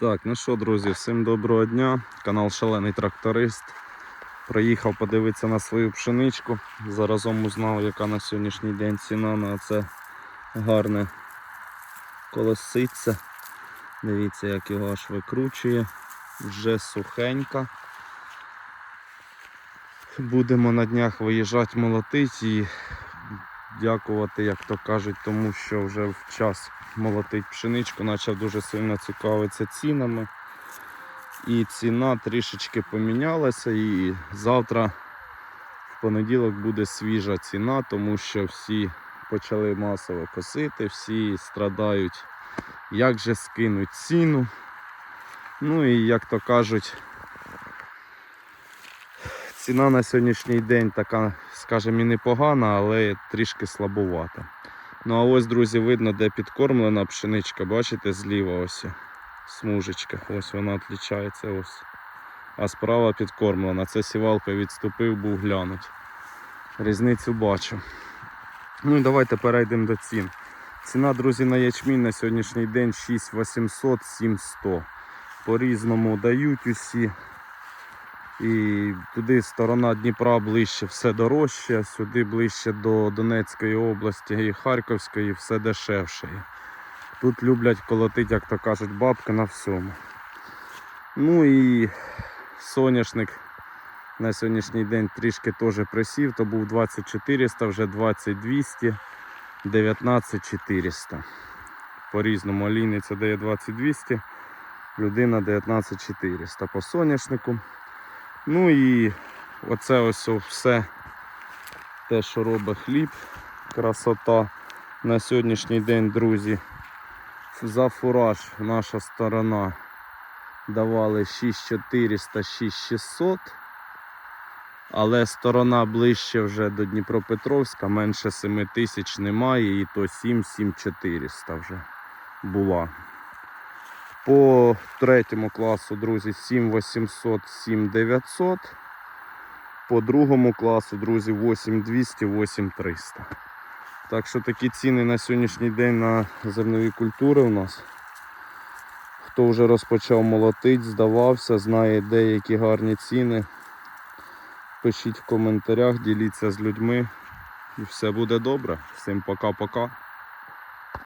Так, ну що, друзі, всім доброго дня. Канал Шалений Тракторист. Приїхав подивитися на свою пшеничку. Заразом узнав, яка на сьогоднішній день ціна на це гарне колосиця. Дивіться, як його аж викручує. Вже сухенька. Будемо на днях виїжджати молотить і дякувати, як то кажуть, тому що вже в час молотить пшеничку, почав дуже сильно цікавитися цінами. І ціна трішечки помінялася. І завтра в понеділок буде свіжа ціна, тому що всі почали масово косити, всі страдають, як же скинуть ціну. Ну і як то кажуть, ціна на сьогоднішній день така, скажімо, і непогана, але трішки слабувата. Ну а ось, друзі, видно, де підкормлена пшеничка, бачите, зліва ось смужечка. Ось вона відлічається ось. А справа підкормлена. Це сівалка відступив, був глянуть. Різницю бачу. Ну і давайте перейдемо до цін. Ціна, друзі, на ячмінь на сьогоднішній день 6800 7100. По-різному дають усі. І туди сторона Дніпра ближче, все дорожче, сюди ближче до Донецької області і Харківської все дешевше. Тут люблять колотити, як то кажуть, бабки на всьому. Ну і соняшник на сьогоднішній день трішки теж присів, то був 2400, вже 2200, 19400. По-різному олійниця дає 2200, людина 19400 по соняшнику. Ну і оце ось все те, що робить хліб, красота. На сьогоднішній день, друзі, за фураж наша сторона давали 6400, 6600. Але сторона ближче вже до Дніпропетровська, менше 7 тисяч немає, і то 7 7400 вже була. По третьому класу, друзі, 7800, 7900. По другому класу, друзі, 8200, 8300. Так що такі ціни на сьогоднішній день на зернові культури у нас. Хто вже розпочав молотить, здавався, знає деякі гарні ціни. Пишіть в коментарях, діліться з людьми. І все буде добре. Всім пока-пока.